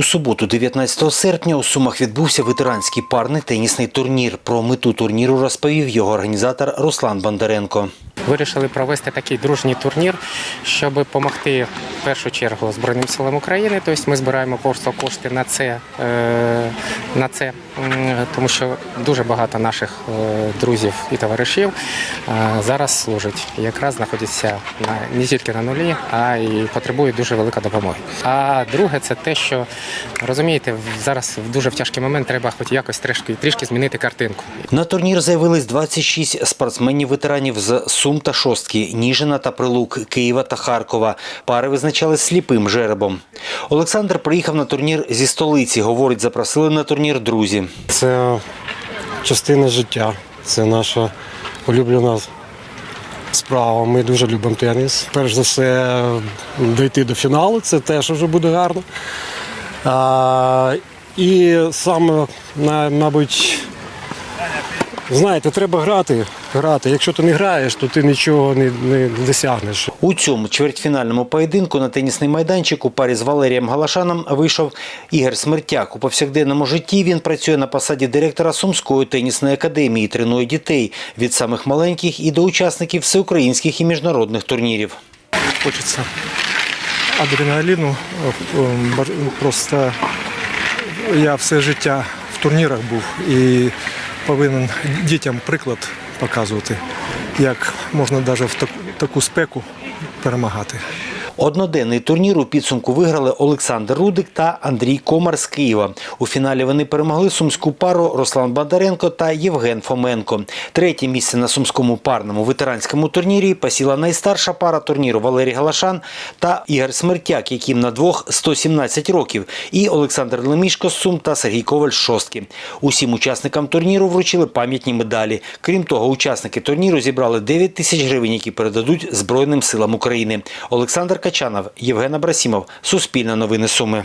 У суботу, 19 серпня, у Сумах відбувся ветеранський парний тенісний турнір. Про мету турніру розповів його організатор Руслан Бондаренко. Вирішили провести такий дружній турнір, щоб допомогти в першу чергу Збройним силам України. Тобто ми збираємо просто кошти на це, е, на це, тому що дуже багато наших е, друзів і товаришів е, зараз служать. І якраз знаходяться на не тільки на нулі, а й потребують дуже великої допомоги. А друге, це те, що розумієте, зараз в дуже в тяжкий момент треба хоч якось трішки, трішки змінити картинку. На турнір заявились 26 спортсменів-ветеранів з Сум та Шостки, Ніжина та Прилук, Києва та Харкова. Пари визначались сліпим жеребом. Олександр приїхав на турнір зі столиці. Говорить, запросили на турнір друзі. Це частина життя, це наша улюблена справа. Ми дуже любимо теніс. Перш за все, дійти до фіналу, це теж вже буде гарно. А, і саме, мабуть, знаєте, треба грати. грати. Якщо ти не граєш, то ти нічого не, не досягнеш. У цьому чвертьфінальному поєдинку на тенісний майданчик у парі з Валерієм Галашаном вийшов Ігор Смертяк. У повсякденному житті він працює на посаді директора Сумської тенісної академії, тренує дітей від самих маленьких і до учасників всеукраїнських і міжнародних турнірів. хочется адреналіну. Е, бар- Просто я все життя в турнірах був і повинен дітям приклад показувати, як можна навіть в так- таку спеку перемагати. Одноденний турнір у підсумку виграли Олександр Рудик та Андрій Комар з Києва. У фіналі вони перемогли сумську пару Руслан Бондаренко та Євген Фоменко. Третє місце на сумському парному ветеранському турнірі посіла найстарша пара турніру Валерій Галашан та Ігор Смертяк, яким на двох 117 років, і Олександр Лемішко з Сум та Сергій Коваль з Шостки. Усім учасникам турніру вручили пам'ятні медалі. Крім того, учасники турніру зібрали 9 тисяч гривень, які передадуть Збройним силам України. Олександр Качанов, Євген Абрасімов, Суспільне новини Суми.